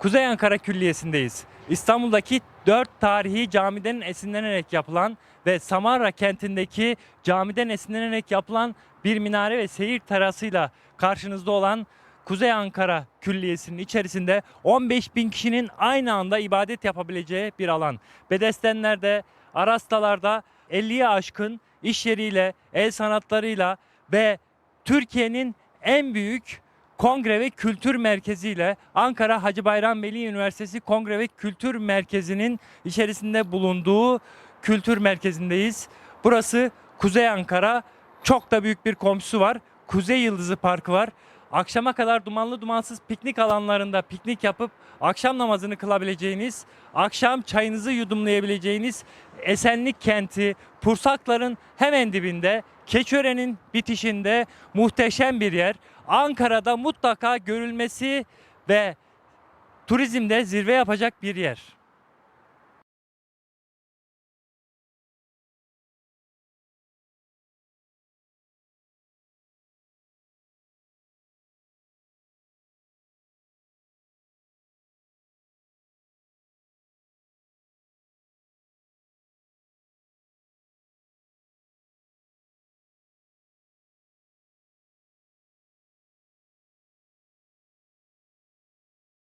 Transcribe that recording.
Kuzey Ankara Külliyesi'ndeyiz. İstanbul'daki dört tarihi camiden esinlenerek yapılan ve Samarra kentindeki camiden esinlenerek yapılan bir minare ve seyir terasıyla karşınızda olan Kuzey Ankara Külliyesi'nin içerisinde 15 bin kişinin aynı anda ibadet yapabileceği bir alan. Bedestenler'de, Arastalar'da 50'ye aşkın iş yeriyle, el sanatlarıyla ve Türkiye'nin en büyük kongre ve kültür merkeziyle Ankara Hacı Bayram Veli Üniversitesi Kongre ve Kültür Merkezi'nin içerisinde bulunduğu kültür merkezindeyiz. Burası Kuzey Ankara. Çok da büyük bir komşusu var. Kuzey Yıldızı Parkı var. Akşama kadar dumanlı dumansız piknik alanlarında piknik yapıp akşam namazını kılabileceğiniz, akşam çayınızı yudumlayabileceğiniz Esenlik kenti, Pursakların hemen dibinde, Keçören'in bitişinde muhteşem bir yer. Ankara'da mutlaka görülmesi ve turizmde zirve yapacak bir yer.